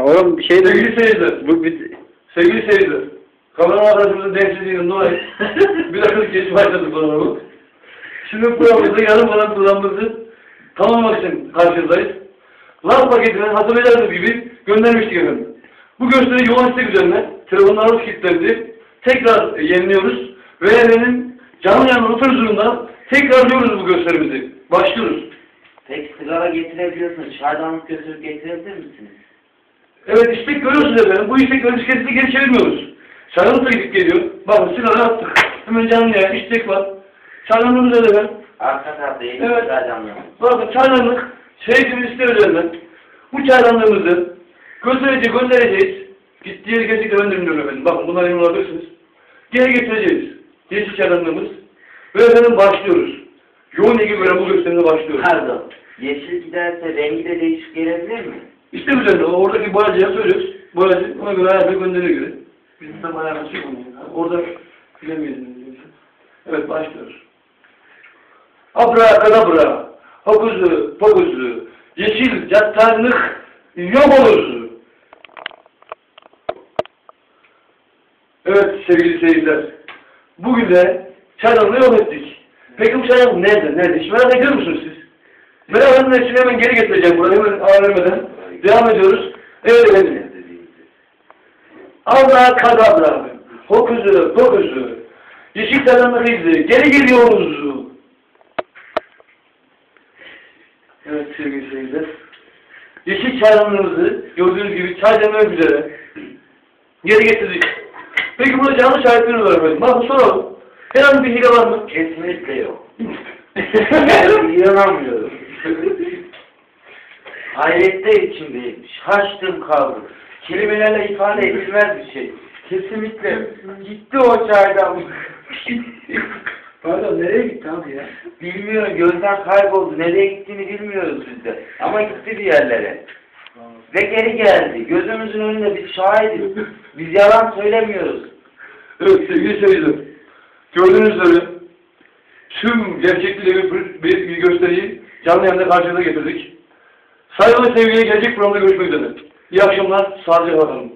Oğlum bir şey de... Sevgili seyirciler, Bu bir... sevgili seyirciler, kamera arkadaşımızın denksizliğinden dolayı bir dakika geç başladı programı. Şimdi programımızda yarım kalan programımızı tamamlamak için karşınızdayız. Laf paketini hatırlayacağınız gibi göndermiştik efendim. Bu gösteri yoğun istek üzerine telefonlarımız kilitlendi. Tekrar yeniliyoruz. Ve efendim canlı yanlı otur huzurunda tekrarlıyoruz bu gösterimizi. Başlıyoruz. Peki sigara getirebiliyorsunuz. Çaydanlık götürüp getirebilir misiniz? Evet istek görüyorsunuz efendim. Bu istek öncesi geri çevirmiyoruz. Çaydanlık da gidip geliyor. Bakın sigara attık. Hemen canlı yayın istek var. Öyle efendim. Arka tarafta yeni Evet. Bakın çaydanlık sevgimiz ister üzerinden. Bu çaydanlığımızı götürece göndereceğiz. Gittiği yeri kesinlikle göndermiyorum efendim. Bakın bunları emin olabilirsiniz. Geri getireceğiz. Yeşil çaydanlığımız. Ve efendim başlıyoruz. Yoğun ilgi göre bu gösterime başlıyoruz. Pardon. Yeşil giderse rengi de değişik gelebilir mi? İşte üzerinde o oradaki boyacıya söylüyoruz. Boyacı ona göre ayarla gönderiyor göre. Bizim tam ayarlaması yok. Orada bilemeyiz. Evet başlıyoruz. Abra kadabra, hokuzu pokuzu, yeşil cattanlık yok olur. Evet sevgili seyirciler. Bugün de çaydanlığı yok ettik. Peki bu çaydanlık nerede? Nerede? Hiç merak ediyor musunuz siz? Merak için hemen geri getireceğim burayı. Hemen ağırlamadan. Devam ediyoruz. Evet efendim. Allah kadabra. Hokuzu, pokuzu. Yeşil karanlık izi. Geri geliyoruz. Evet sevgili seyirciler. Yeşil çaydanlığımızı gördüğünüz gibi çay demlemek üzere geri getirdik. Peki burada canlı şahitlerimiz var efendim. Bakın soralım. Herhangi bir hile var mı? Kesinlikle yok. İnanamıyorum. Hayrette içindeyim. Şaştım kaldım. Kelimelerle ifade edilmez bir şey. Kesinlikle. Gitti o çaydanlık. Pardon nereye gitti abi ya? Bilmiyorum gözden kayboldu. Nereye gittiğini bilmiyoruz biz de. Ama gitti bir yerlere. Ve geri geldi. Gözümüzün önünde biz şahidiz. Biz yalan söylemiyoruz. Evet sevgili seyirciler. Gördüğünüz üzere tüm gerçekliğiyle bir, bir, bir gösteriyi canlı yayında karşınıza getirdik. Saygılı sevgiye gelecek programda görüşmek üzere. İyi akşamlar, sağlıcakla kalın.